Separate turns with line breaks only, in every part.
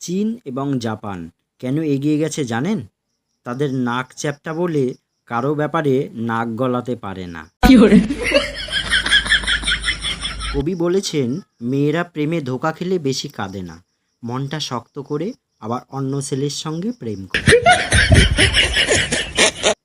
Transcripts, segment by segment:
চীন এবং জাপান কেন এগিয়ে গেছে জানেন? তাদের নাক চ্যাপ্টা বলে কারও ব্যাপারে নাক গলাতে পারে না। কবি বলেছেন মেয়েরা প্রেমে ধোকা খেলে বেশি কাঁদে না। মনটা শক্ত করে আবার অন্য ছেলের সঙ্গে প্রেম করে।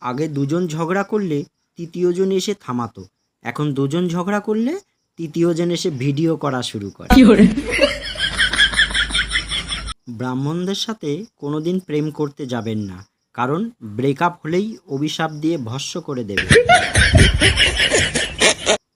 আগে দুজন ঝগড়া করলে তৃতীয়জন এসে থামাতো। এখন দুজন ঝগড়া করলে তৃতীয়জন এসে ভিডিও করা শুরু করে। ব্রাহ্মণদের সাথে কোনোদিন প্রেম করতে যাবেন না কারণ ব্রেকআপ হলেই অভিশাপ দিয়ে ভস্য করে দেবে।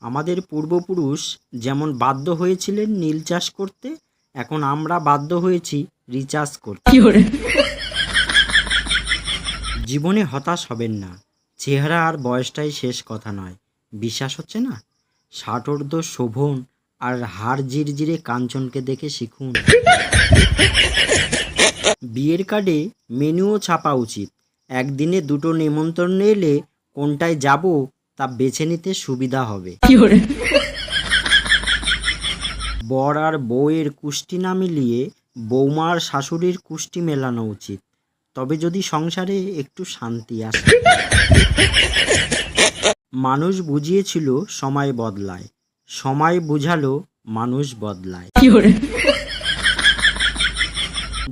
আমাদের পূর্বপুরুষ যেমন বাধ্য হয়েছিলেন নীল চাষ করতে এখন আমরা বাধ্য হয়েছি রিচার্জ করতে। জীবনে হতাশ হবেন না চেহারা আর বয়সটাই শেষ কথা নয় বিশ্বাস হচ্ছে না? ষাটোর্ধ শোভন আর হাড় জিরজিরে কাঞ্চনকে দেখে শিখুন। বিয়ের কার্ডে মেনুও ছাপা উচিত। একদিনে দুটো নেমন্তন্ন এলে কোনটায় যাব তা বেছে নিতে সুবিধা হবে। বর আর বউয়ের কুষ্টি না মিলিয়ে বৌমা আর শাশুড়ির কুষ্টি মেলানো উচিত। তবে যদি সংসারে একটু শান্তি আসে। মানুষ বুঝিয়েছিল সময় বদলায়। সময় বুঝালো মানুষ বদলায়।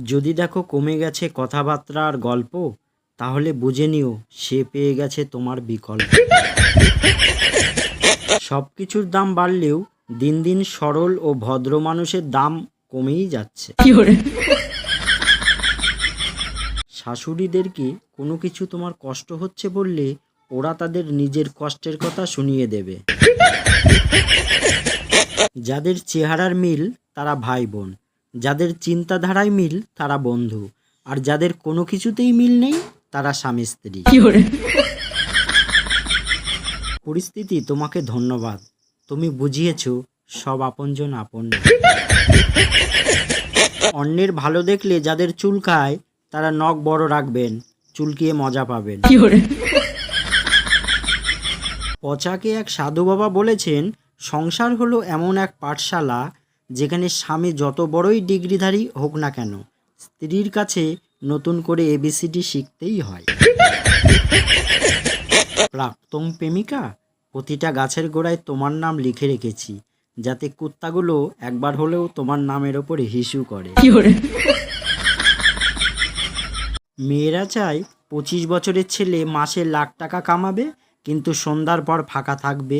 যদি দেখো কমে গেছে কথাবার্তা আর গল্প তাহলে বুঝে নিও সে পেয়ে গেছে তোমার বিকল্প। সব কিছুর দাম বাড়লেও দিন দিন সরল ও ভদ্র মানুষের দাম কমেই যাচ্ছে। শাশুড়িদেরকে কোনো কিছু তোমার কষ্ট হচ্ছে বললে ওরা তাদের নিজের কষ্টের কথা শুনিয়ে দেবে। যাদের চেহারার মিল তারা ভাই বোন। যাদের চিন্তাধারায় মিল তারা বন্ধু। আর যাদের কোনো কিছুতেই মিল নেই তারা স্বামী স্ত্রী। পরিস্থিতি তোমাকে ধন্যবাদ। তুমি বুঝিয়েছ সব আপনজন আপন। অন্যের ভালো দেখলে যাদের চুল খায় তারা নখ বড় রাখবেন চুলকিয়ে মজা পাবেন। পচাকে এক সাধু বাবা বলেছেন সংসার হলো এমন এক পাঠশালা যেখানে স্বামী যত বড়ই ডিগ্রিধারী হোক না কেন স্ত্রীর কাছে নতুন করে এবিসিডি শিখতেই হয়। প্রাক্তন প্রেমিকা প্রতিটা গাছের গোড়ায় তোমার নাম লিখে রেখেছি যাতে কুত্তাগুলো একবার হলেও তোমার নামের ওপর হিসু করে? মেয়েরা চায় পঁচিশ বছরের ছেলে মাসে লাখ টাকা কামাবে কিন্তু সন্ধ্যার পর ফাঁকা থাকবে।